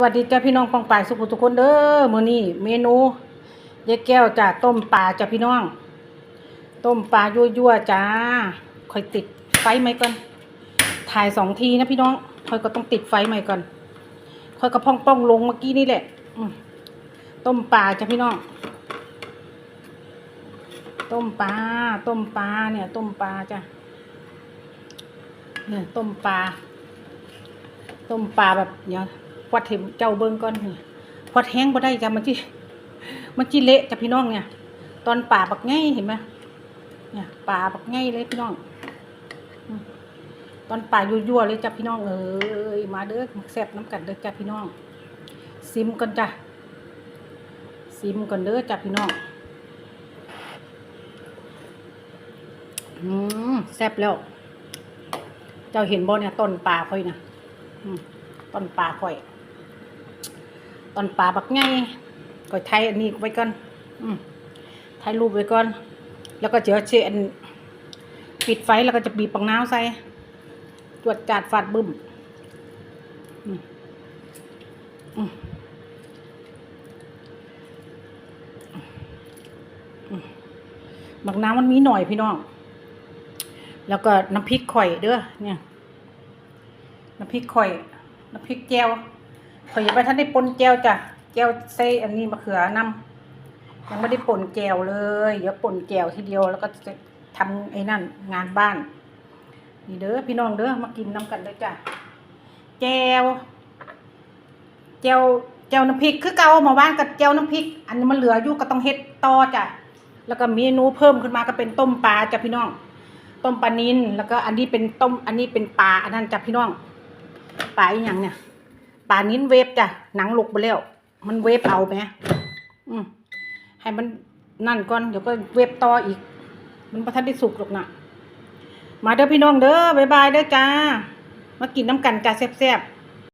สวัสดีจ้าพี่น้องปองป่ายสุขุทุกคนเด้อมื้อนี้เมนูยายแก้วจ้าต้มปลาจ้าพี่น้อง ต้มปลายั่วๆจ้าค่อยติดไฟไหมก่อนถ่ายสองทีนะพี่น้องค่อยก็ต้องติดไฟใหม่ก่อนค่อยก็พ่องป้องลงเมื่อกี้นี่แหละต้มปลาจ้าพี่น้อง ต้มปลาต้มปลาเนี่ย ต้มปลาจ้ะเนี่ยต้มปลาต้มปลาแบบเนี้ยว วัดเห็มเจ้าเบิ้งก่อนนี่วัดแห้งบ่ได้จ้ะมันที่มันจีเละจ้ะพี่น้องเนี่ย ตอนป่าบักไงเห็นไหมเนี่ยป่าบักไงเลยพี่น้อง ตอนป่ายั่วๆเลยจ้ะพี่น้องเอ้ยมาเด้อมาแซ่บน้ำกันเด้อจ้ะพี่น้อง ซิมกันจ้ะซิมกันเด้อจ้ะพี่น้องอืมแซ่บแล้ว เจ้าเห็นบ่เนี่ยต้นปลาค่อยนะต้นปลาค่อย ต้นปลาบักไงก็ไทยอันนี้ไว้ก่อนอืมไทยรูปไว้ก่อน แล้วก็เดี๋ยวเชนปิดไฟแล้วก็จะบีบปังน้าใส่ตรวจจัดฟาดบึ้มอืมอืมอืมบักน้ำมันมีหน่อยพี่น้อง แล้วก็น้ำพริกข่อยเด้อเนี่ย น้ำพริกข่อย น้ำพริกแก้ว ข่อยยังไม่ทันได้ปนแก้วจ้ะแก้วใส่อันนี้มะเขือนำยังไม่ได้ป่นแก้วเลย เดี๋ยวป่นแก้วทีเดียวแล้วก็จะทำไอ้นั่นงานบ้าน นี่เด้อพี่น้องเด้อมากินน้ำกันเลยจ้ะแก้วแก้วแก้วน้ำพริกคือเก่ามาว่างกับแก้วน้ำพริก อันนี้มันเหลืออยู่ก็ต้องเฮ็ดต่อจ้ะแล้วก็เมนูเพิ่มขึ้นมาก็เป็นต้มปลาจ้ะพี่น้อง ต้มปลานินแล้วก็อันนี้เป็นต้มอันนี้เป็นปลาอันนั้นจ้ะพี่น้องปลาอีหยังเนี่ย ปลานิ้นเวฟจ้ะหนังหลุกไปแล้ว มันเวฟเอาไหมอืมให้มันนั่นก่อนเดี๋ยวก็เวฟต่ออีก มันประทันได้สุกหรอกนะมาเด้อพี่น้องเด้อบ๊ายบายเด้อจ้า มากินน้ำกันจ้าแซ่บๆ